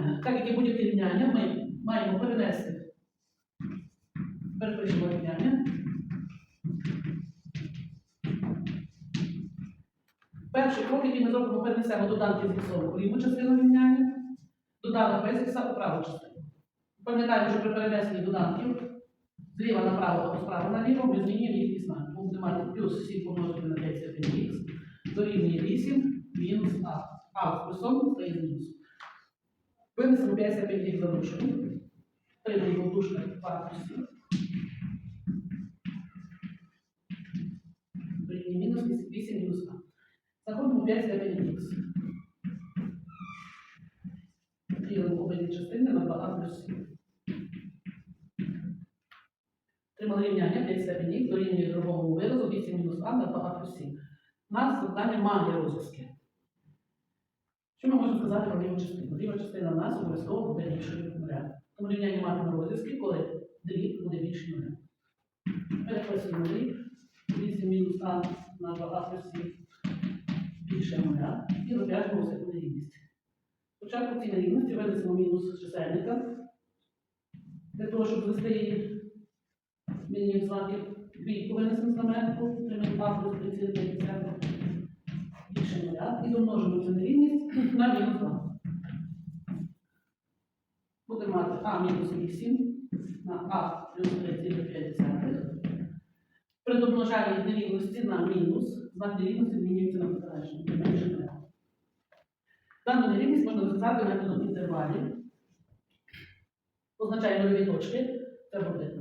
рівняння. Так як і будь-яке рівняння, ми маємо перенести. Перепишемо рівняння. Перший крок, який ми зробимо, перенесемо доданки з іксом у ліву частину рівняння, доданок без ікса у праву частину. Пам'ятаємо, що при перенесенні доданків зліва направо або справа наліво ми змінюємо їх знак. Будемо мати плюс 7 помножити на 5 степені х дорівнює 8 мінус а. А з плюсом стає мінусом. Винесемо 5 степені х залишимо. Отримуємо в дужках 2 плюс 7. Дорівнює мінус 8 мінус а. Знаходимо 5 степені х. Ділимо обидві частини на 2а плюс 7. Отримали рівняння 5 степені х дорівнює другому виразу 8 мінус а на 2а плюс 7. У нас завдання має розв'язки. Що ми можемо сказати про ліву частину? Ліва частина в нас обов'язково буде більшою нуля. Тому рівняння матиме розв'язки, коли дріб буде більше нуля. Переписуємо дріб. 8 мінус а на 2а плюс 7 більше нуля і розв'яжемо усе нерівність. Спочатку ці нерівності винесемо мінус чисельника. Для того, щоб звести її мінімум знаки двійку винесемо знаменку, отримаємо а плюс 3,5 більше нуля і домножимо цю нерівність на мінус 2. Будемо мати а мінус 8 на а плюс 3,5. При домножанні нерівності на мінус, знак нерівності змінюється на менше нуля. Дану нерівність можна розв'язати методом інтервалів. Позначаємо нульові точки. Це буде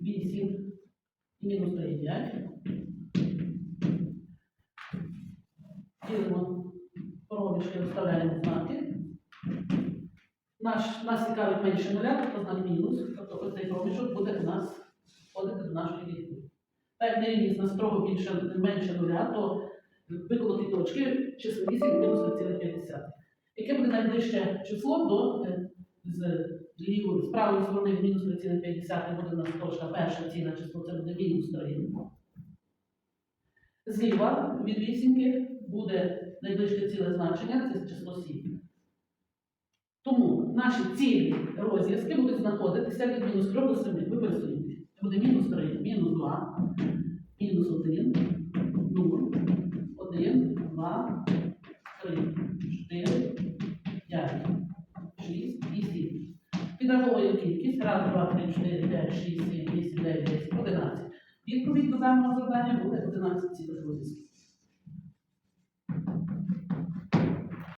8 і мінус 3,5. Ділимо проміжки, розставляємо знаки. Наш, нас цікавить менше нуля, тобто знак мінус, тобто ось цей проміжок буде у нас входити до нашої відповіді. Так як нерівність на строго більше менше нуля, то виколоті точки число 8 мінус 3,5. Яке буде найближче число до е, з лівої, з правої сторони мінус 3,5 буде у нас точка перша ціна число, це буде мінус 3. Зліва від вісімки буде найближче ціле значення, це число 7. Тому наші цілі розв'язки будуть знаходитися від мінус 3 до 7. Виписуємо. Це буде мінус 3, мінус 2, мінус 1, 0, 1, 2, 3, 4, 5, 6 і 7. Підраховуємо кількість. Раз, два, три, 4, 5, 6, 7, 8, 9, 10, 11. Відповідь до даного завдання буде 11 цілих розв'язків.